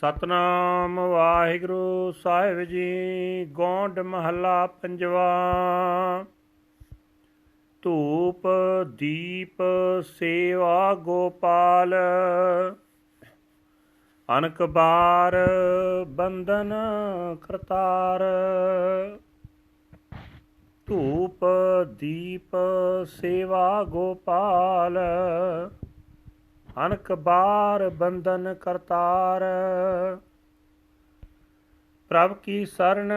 ਸਤਨਾਮ ਵਾਹਿਗੁਰੂ ਸਾਹਿਬ ਜੀ, ਗੋਂਡ ਮਹੱਲਾ ਪੰਜਵਾ। ਧੂਪ ਦੀਪ ਸੇਵਾ ਗੋਪਾਲ, ਅਨਕ ਬਾਰ ਬੰਧਨ ਕਰਤਾਰ। ਧੂਪ ਦੀਪ ਸੇਵਾ ਗੋਪਾਲ ਅਨਕ ਬਾਰ ਬੰਧਨ ਕਰਤਾਰ। ਪ੍ਰਭ ਕੀ ਸਰਨ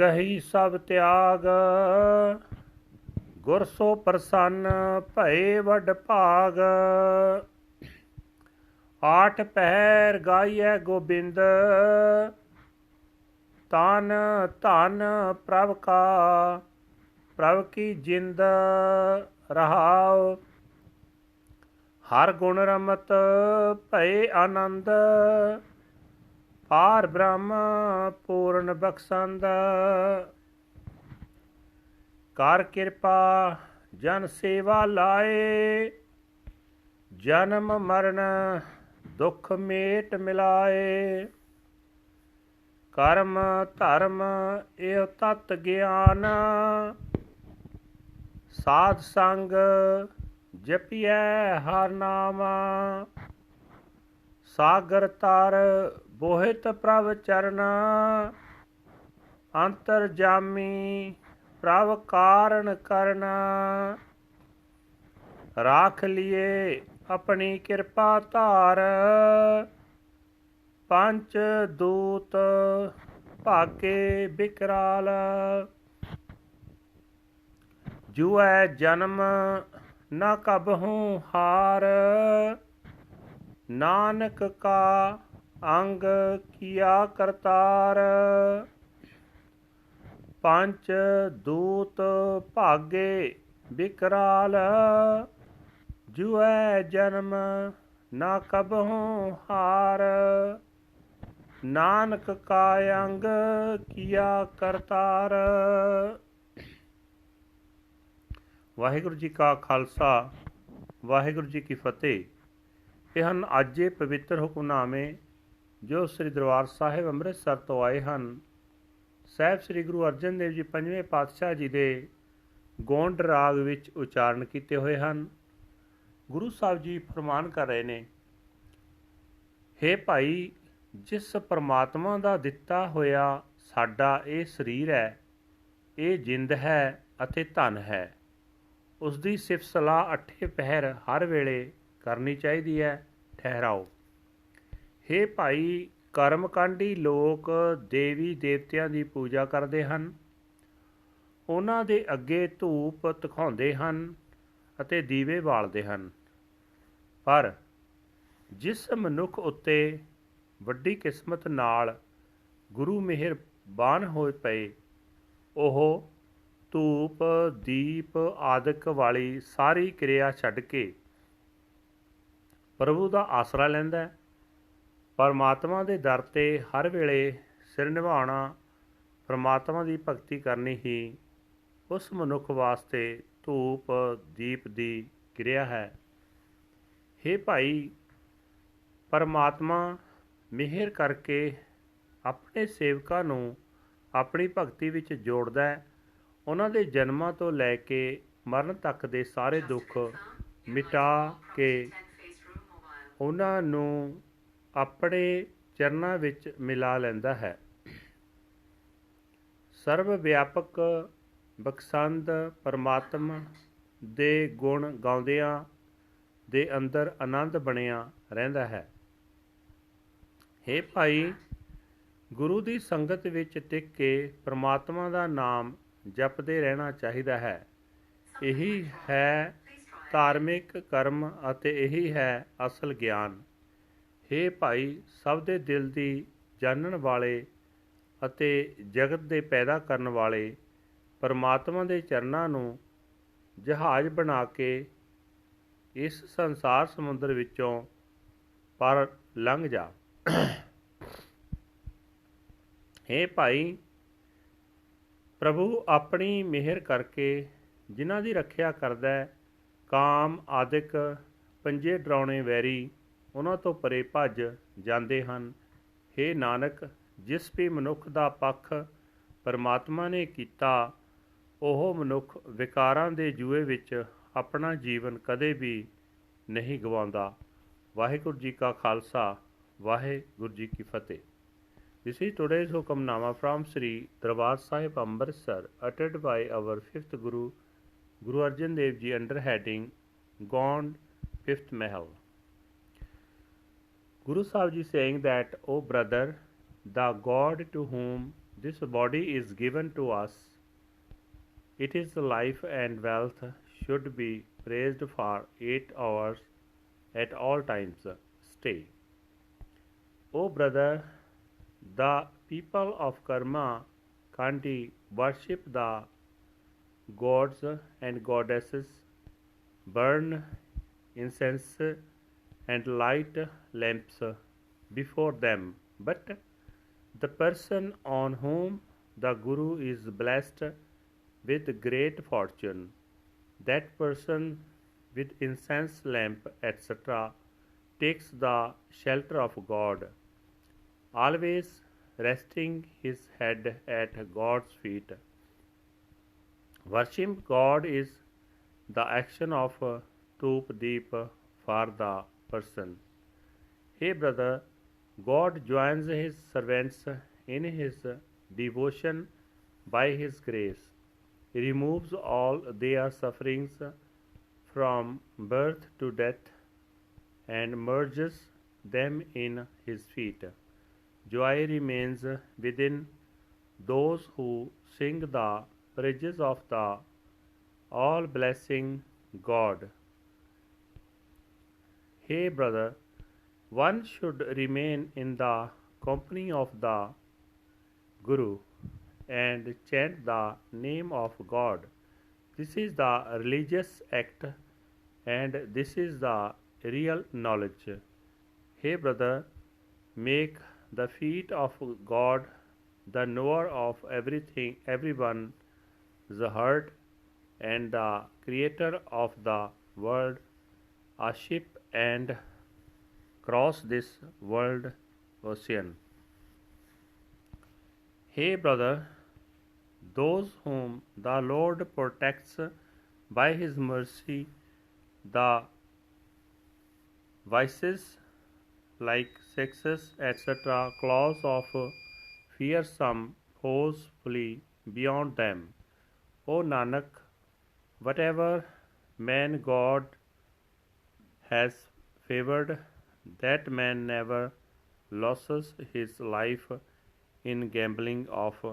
ਗਹੀ ਸਭ ਤਿਆਗ, ਗੁਰ ਸੋ ਪ੍ਰਸੰਨ ਭਏ ਵੱਡ ਭਾਗ। ਆਠ ਪਹਿਰ ਗਾਈਐ ਗੋਬਿੰਦ, ਤਨ ਧਨ ਪ੍ਰਭ ਕਾ, ਪ੍ਰਭ ਕੀ ਜਿੰਦ ਰਹਾਓ ਹਰ ਗੁਣ ਰਮਤ ਭਏ ਆਨੰਦ ਪਾਰ ਬ੍ਰਹਮ ਪੂਰਨ ਬਖਸ਼ੰਦ। ਕਰ ਕਿਰਪਾ, ਜਨ ਸੇਵਾ ਲਾਏ, ਜਨਮ ਮਰਨ ਦੁੱਖ ਮੇਟ ਮਿਲਾਏ। ਕਰਮ ਧਰਮ ਇਹ ਤਤ ਗਿਆਨ, ਸਾਧ ਸੰਗ ਜਪਿਐ ਹਰ ਨਾਮ। ਸਾਗਰ ਤਰ ਬੋਹਿਤ ਪ੍ਰਭ ਚਰਨ। ਅੰਤਰ ਜਾਮੀ ਪ੍ਰਭ ਕਾਰਨ ਕਰਨ। ਰਾਖ ਲਿਏ ਆਪਣੀ ਕਿਰਪਾ ਧਾਰ। ਪੰਚ ਦੂਤ ਭਾਗੇ ਬਿਕਰਾਲ। ਜੁਐ ਜਨਮ ਨਾ ਕਬਹੂ ਹਾਰ। ਨਾਨਕ ਕਾ ਅੰਗ ਕੀਆ ਕਰਤਾਰ। ਪੰਜ ਦੂਤ ਭਾਗੇ ਬਿਕਰਾਲ। ਜੁਐ ਜਨਮ ਨਾ ਕਬਹੂ ਹਾਰ। ਨਾਨਕ ਕਾ ਅੰਗ ਕੀਆ ਕਰਤਾਰ। ਵਾਹਿਗੁਰੂ ਜੀ ਕਾ ਖਾਲਸਾ, ਵਾਹਿਗੁਰੂ ਜੀ ਕੀ ਫਤਿਹ। ਇਹ ਹਨ ਅੱਜ ਇਹ ਪਵਿੱਤਰ ਹੁਕਮਨਾਮੇ ਜੋ ਸ੍ਰੀ ਦਰਬਾਰ ਸਾਹਿਬ ਅੰਮ੍ਰਿਤਸਰ ਤੋਂ ਆਏ ਹਨ। ਸਾਹਿਬ ਸ੍ਰੀ ਗੁਰੂ ਅਰਜਨ ਦੇਵ ਜੀ ਪੰਜਵੇਂ ਪਾਤਸ਼ਾਹ ਜੀ ਦੇ ਗੋਂਡ ਰਾਗ ਵਿੱਚ ਉਚਾਰਨ ਕੀਤੇ ਹੋਏ ਹਨ। ਗੁਰੂ ਸਾਹਿਬ ਜੀ ਫਰਮਾਨ ਕਰ ਰਹੇ ਨੇ हे ਭਾਈ, ਜਿਸ ਪਰਮਾਤਮਾ ਦਾ ਦਿੱਤਾ ਹੋਇਆ ਸਾਡਾ ਇਹ ਸਰੀਰ ਹੈ, ਇਹ ਜਿੰਦ ਹੈ ਅਤੇ ਧਨ ਹੈ। ਉਸ ਦੀ ਸਿਫਤ ਸਲਾਹ ਅੱਠੇ ਪਹਿਰ ਹਰ ਵੇਲੇ ਕਰਨੀ ਚਾਹੀਦੀ ਹੈ, ਠਹਿਰਾਓ। हे ਭਾਈ, ਕਰਮਕਾਂਡੀ ਲੋਕ ਦੇਵੀ ਦੇਵਤਿਆਂ ਦੀ ਪੂਜਾ ਕਰਦੇ ਹਨ। ਉਹਨਾਂ ਦੇ ਅੱਗੇ ਧੂਪ ਤਖਾਉਂਦੇ ਹਨ ਅਤੇ ਦੀਵੇ ਬਾਲਦੇ ਹਨ। ਪਰ ਜਿਸ ਮਨੁੱਖ ਉੱਤੇ ਵੱਡੀ ਕਿਸਮਤ ਨਾਲ ਗੁਰੂ ਮਿਹਰਬਾਨ ਹੋਏ ਪਏ, ਉਹ ਧੂਪ, ਦੀਪ ਆਦਿਕ ਵਾਲੀ ਸਾਰੀ ਕਿਰਿਆ ਛੱਡ ਕੇ ਪ੍ਰਭੂ ਦਾ ਆਸਰਾ ਲੈਂਦਾ ਹੈ। ਪਰਮਾਤਮਾ ਦੇ ਦਰ ਤੇ ਹਰ ਵੇਲੇ ਸਿਰ ਨਿਭਾਉਣਾ ਪਰਮਾਤਮਾ ਦੀ ਭਗਤੀ ਕਰਨੀ ਹੀ ਉਸ ਮਨੁੱਖ ਵਾਸਤੇ ਧੂਪ, ਦੀਪ ਦੀ ਕਿਰਿਆ ਹੈ। हे ਭਾਈ, ਪਰਮਾਤਮਾ ਮਿਹਰ ਕਰਕੇ ਆਪਣੇ ਸੇਵਕਾਂ ਨੂੰ ਆਪਣੀ ਭਗਤੀ ਵਿੱਚ ਜੋੜਦਾ ਹੈ। ਉਹਨਾਂ ਦੇ ਜਨਮਾਂ ਤੋਂ ਲੈ ਕੇ ਮਰਨ ਤੱਕ ਦੇ ਸਾਰੇ ਦੁੱਖ ਮਿਟਾ ਕੇ ਉਹਨਾਂ ਨੂੰ ਆਪਣੇ ਚਰਨਾਂ ਵਿੱਚ ਮਿਲਾ ਲੈਂਦਾ ਹੈ। ਸਰਵ ਵਿਆਪਕ ਬਖਸ਼ੰਦ ਪਰਮਾਤਮਾ ਦੇ ਗੁਣ ਗਾਉਂਦਿਆਂ ਦੇ ਅੰਦਰ ਆਨੰਦ ਬਣਿਆ ਰਹਿੰਦਾ ਹੈ। हे ਭਾਈ, ਗੁਰੂ ਦੀ ਸੰਗਤ ਵਿੱਚ ਟਿਕ ਕੇ ਪਰਮਾਤਮਾ ਦਾ ਨਾਮ ਜਪਦੇ ਰਹਿਣਾ ਚਾਹੀਦਾ ਹੈ। ਇਹੀ ਹੈ ਧਾਰਮਿਕ ਕਰਮ ਅਤੇ ਇਹੀ ਹੈ ਅਸਲ ਗਿਆਨ। हे ਭਾਈ, ਸਭ ਦੇ ਦਿਲ ਦੀ ਜਾਣਨ ਵਾਲੇ ਅਤੇ ਜਗਤ ਦੇ ਪੈਦਾ ਕਰਨ ਵਾਲੇ ਪਰਮਾਤਮਾ ਦੇ ਚਰਨਾਂ ਨੂੰ ਜਹਾਜ਼ ਬਣਾ ਕੇ ਇਸ ਸੰਸਾਰ ਸਮੁੰਦਰ ਵਿੱਚੋਂ ਪਰ ਲੰਘ ਜਾ। हे ਭਾਈ ਪ੍ਰਭੂ ਆਪਣੀ ਮਿਹਰ ਕਰਕੇ ਜਿਨ੍ਹਾਂ ਦੀ ਰੱਖਿਆ ਕਰਦਾ ਹੈ, ਕਾਮ, ਆਦਿਕ, ਪੰਜੇ ਡਰਾਉਣੇ ਵੈਰੀ, ਉਹਨਾਂ ਤੋਂ ਪਰੇ ਭੱਜ ਜਾਂਦੇ ਹਨ। ਹੇ ਨਾਨਕ, ਜਿਸ ਵੀ ਮਨੁੱਖ ਦਾ ਪੱਖ ਪਰਮਾਤਮਾ ਨੇ ਕੀਤਾ, ਉਹ ਮਨੁੱਖ ਵਿਕਾਰਾਂ ਦੇ ਜੂਏ ਵਿੱਚ ਆਪਣਾ ਜੀਵਨ ਕਦੇ ਵੀ ਨਹੀਂ ਗਵਾਉਂਦਾ। ਵਾਹਿਗੁਰੂ ਜੀ ਕਾ ਖਾਲਸਾ, ਵਾਹਿਗੁਰੂ ਜੀ ਕੀ ਫਤਿਹ। This is today's Hukamnama from Sri Darbar Sahib Amritsar, uttered by our fifth Guru, Guru Arjan Dev Ji, under heading Gond Fifth Mahal. Guru Sahib Ji saying that, O brother, the God to whom this body is given to us, it is life and wealth, should be praised for eight hours at all times. Stay. O brother, the people of Karma Kandi worship the gods and goddesses, burn incense and light lamps before them. But the person on whom the Guru is blessed with great fortune, that person with incense lamp, etc., takes the shelter of God always resting his head at God's feet. Worship God is the action of Tup Deep for the person. Hey brother, God joins his servants in his devotion by his grace. He removes all their sufferings from birth to death and merges them in his feet. Joy remains within those who sing the praises of the all blessing God. Hey, brother, one should remain in the company of the Guru and chant the name of God. This is the religious act and this is the real knowledge. Hey, brother, make the feet of God, the knower of everything, everyone, the heart, and the creator of the world, a ship and cross this world ocean. Hey, brother, those whom the Lord protects by his mercy, the vices like sexes, etc., claws of fearsome foes flee beyond them. O Nanak, whatever man God has favored, that man never loses his life in gambling of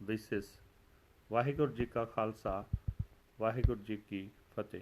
vices. Waheguru ji ਕਾ ਖਾਲਸਾ ਵਾਹਿਗੁਰੂ ਜੀ ਕੀ ਫਤਿਹ